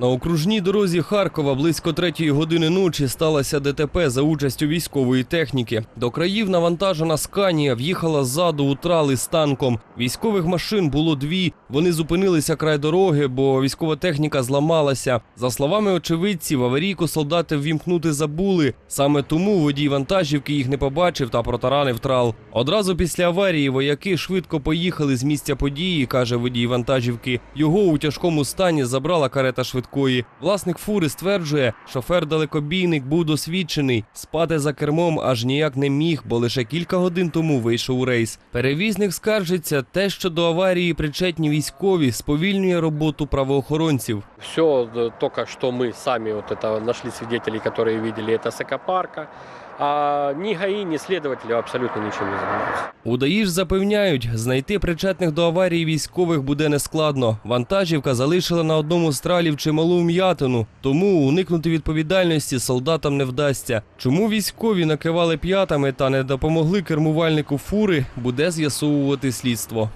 На окружній дорозі Харкова близько третьої години ночі сталося ДТП за участю військової техніки. До країв навантажена Сканія в'їхала ззаду у трали з танком. Військових машин було дві. Вони зупинилися край дороги, бо військова техніка зламалася. За словами очевидців, аварійку солдати ввімкнути забули. Саме тому водій вантажівки їх не побачив та протаранив трал. Одразу після аварії вояки швидко поїхали з місця події, каже водій вантажівки. Його у тяжкому стані забрала карета швидкої Власник фури стверджує, шофер-далекобійник був досвідчений. Спати за кермом аж ніяк не міг, бо лише кілька годин тому вийшов у рейс. Перевізник скаржиться, те, що до аварії причетні військові, сповільнює роботу правоохоронців. Все только что мы сами вот это нашли свидетелей, которые видели это с экопарка. А ни ГАИ, ни следователи абсолютно ничем не занимаются. У ДАІ ж запевняють, знайти причетних до аварії військових буде нескладно. Вантажівка залишила на одному з тралів чималу вм'ятину, тому уникнути відповідальності солдатам не вдасться. Чому військові накивали п'ятами та не допомогли кермувальнику фури, буде з'ясовувати слідство.